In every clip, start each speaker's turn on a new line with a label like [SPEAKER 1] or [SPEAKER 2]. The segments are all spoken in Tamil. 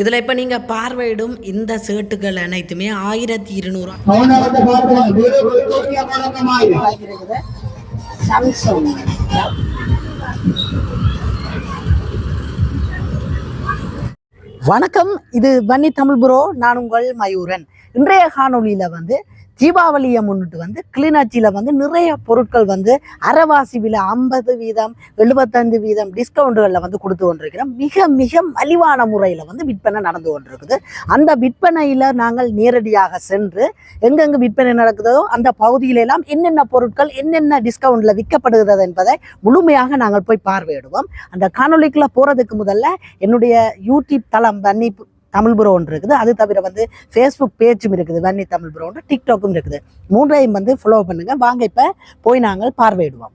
[SPEAKER 1] இதில் இப்போ நீங்கள் பார்வையிடும் இந்த ஷர்ட்டுகள் அனைத்துமே ஆயிரத்தி இருநூறு.
[SPEAKER 2] வணக்கம். இது வன்னி தமிழ் புரோ. நான் உங்கள் மயூரன். இன்றைய காணொளியில் வந்து தீபாவளியை முன்னிட்டு வந்து கிளிநொச்சியில் வந்து நிறைய பொருட்கள் வந்து அறவாசி விலை ஐம்பது வீதம் எழுபத்தைந்து வீதம் டிஸ்கவுண்ட்டுகளில் வந்து கொடுத்து கொண்டிருக்கிறோம். மிக மிக மலிவான முறையில் வந்து விற்பனை நடந்து கொண்டிருக்குது. அந்த விற்பனையில் நாங்கள் நேரடியாக சென்று எங்கெங்கு விற்பனை நடக்குதோ அந்த பகுதியிலெல்லாம் என்னென்ன பொருட்கள் என்னென்ன டிஸ்கவுண்டில் விற்கப்படுகிறது என்பதை முழுமையாக நாங்கள் போய் பார்வையிடுவோம். அந்த காணொலிக்குள்ளே போகிறதுக்கு முதல்ல என்னுடைய யூடியூப் தளம் தண்ணி தமிழ் புரோ ஒன்று இருக்குது. அது தவிர வந்து ஃபேஸ்புக் பேஜும் இருக்குது. வன்னி தமிழ் புரோ ஒன்று டிக்டாக்கும் இருக்குது. மூன்றையும் வந்து ஃபாலோ பண்ணுங்கள் வாங்க இப்போ போய் நாங்கள் பார்வையிடுவோம்.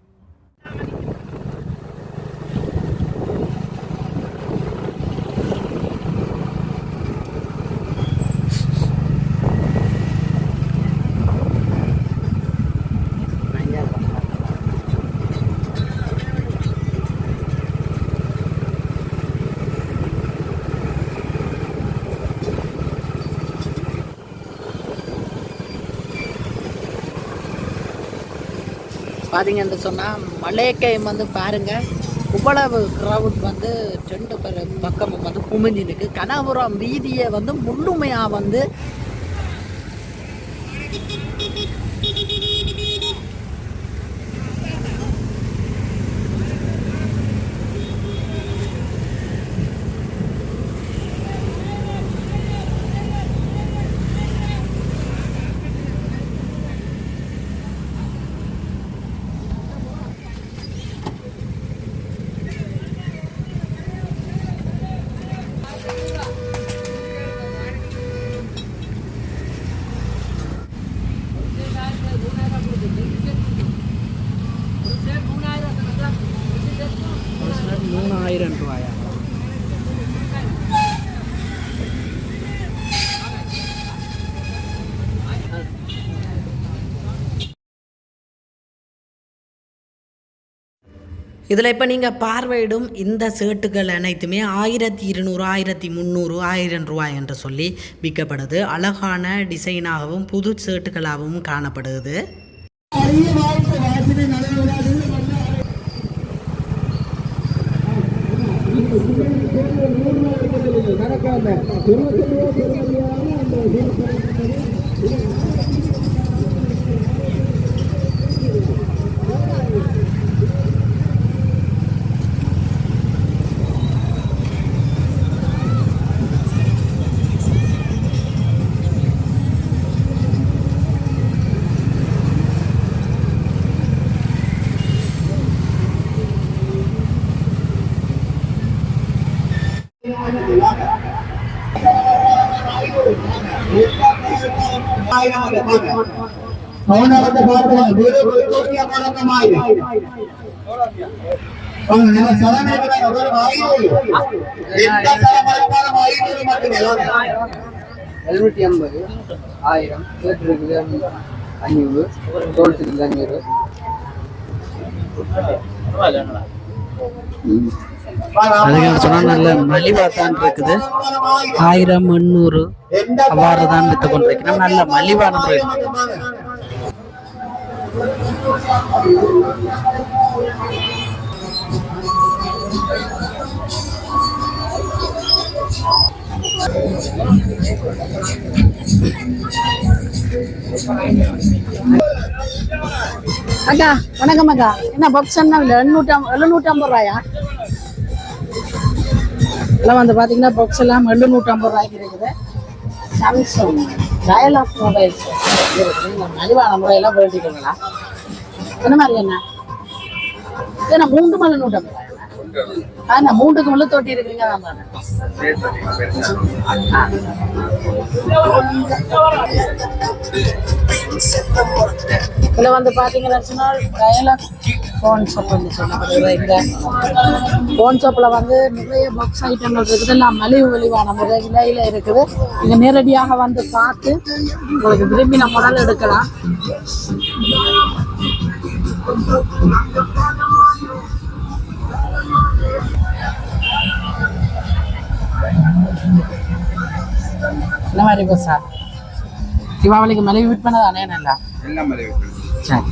[SPEAKER 2] பார்த்தீங்கன்னு சொன்னால் மலையக்கையும் வந்து பாருங்க இவ்வளவு க்ரௌட் வந்து ரெண்டு பேர் பக்கமும் வந்து குமிஞ்சு நிற்கு கனபுரம் வீதியை வந்து முழுமையாக வந்து மூணாயிரம் ரூபாயா?
[SPEAKER 1] இதில் இப்போ நீங்கள் பார்வையிடும் இந்த ஷர்ட்டுகள் அனைத்துமே ஆயிரத்தி இருநூறு ஆயிரத்தி முந்நூறு ஆயிரம் ரூபாய் என்று சொல்லி விற்கப்படுது. அழகான டிசைனாகவும் புது ஷர்ட்டுகளாகவும் காணப்படுது.
[SPEAKER 3] அரிய வாழ்க்கை வாசினை அந்த நடக்காம அவனை வந்து பார்க்கலாம் வீடு கூட்டிய பழக்கமாய்
[SPEAKER 4] எழுநூற்றி ஐம்பது ஆயிரம் கேட்டு இருக்குது அஞ்சூறு தோல் இருக்குது அஞ்சூறு
[SPEAKER 1] சொன்னால் நல்ல மலிவாக தான் இருக்குது. ஆயிரம் எண்ணூறு அவ்வாறு தான் விற்று கொண்டிருக்கிறோம். நல்ல மலிவான முறை
[SPEAKER 2] அக்கா வணக்கம் அக்கா. என்ன பப்ஸ் என்ன இல்லை எழுநூற்றி ஐம்பது ரூபாயா? எல்லாம் வந்து பார்த்தீங்கன்னா பாக்ஸ் எல்லாம் எழு நூற்றம்பது ரூபாய்க்கு இருக்குது. சாம்சங் டயல் ஆஃப் மொபைல்ஸ் இருக்குது. மலிவான முறையெல்லாம் வேண்டிக்கோங்களா என்ன மாதிரி என்ன? ஏன்னா மூன்று மலை நூற்றம்பது ஆனா மூன்றுக்கு முள்ளு தொட்டி இருக்குங்க இதுல வந்து பாத்தீங்கன்னா டயலாக் ஃபோன் ஷாப் வந்து சொல்லப்படுது. இந்த ஃபோன் ஷாப்பில் வந்து நிறைய பாக்ஸ் ஐட்டங்கள் இருக்குது. எல்லாம் மலிவு மலிவான முறை விலையில இருக்குது. நீங்கள் நேரடியாக வந்து பார்த்து உங்களுக்கு விரும்பி நம்ம முதல்ல எடுக்கலாம். இந்த மாதிரி பஸ்ஸா தீபாவளிக்கு மலிவு விற்பனை தானே நல்லா
[SPEAKER 5] எல்லாம் மலை வைக்கணும்
[SPEAKER 2] சரி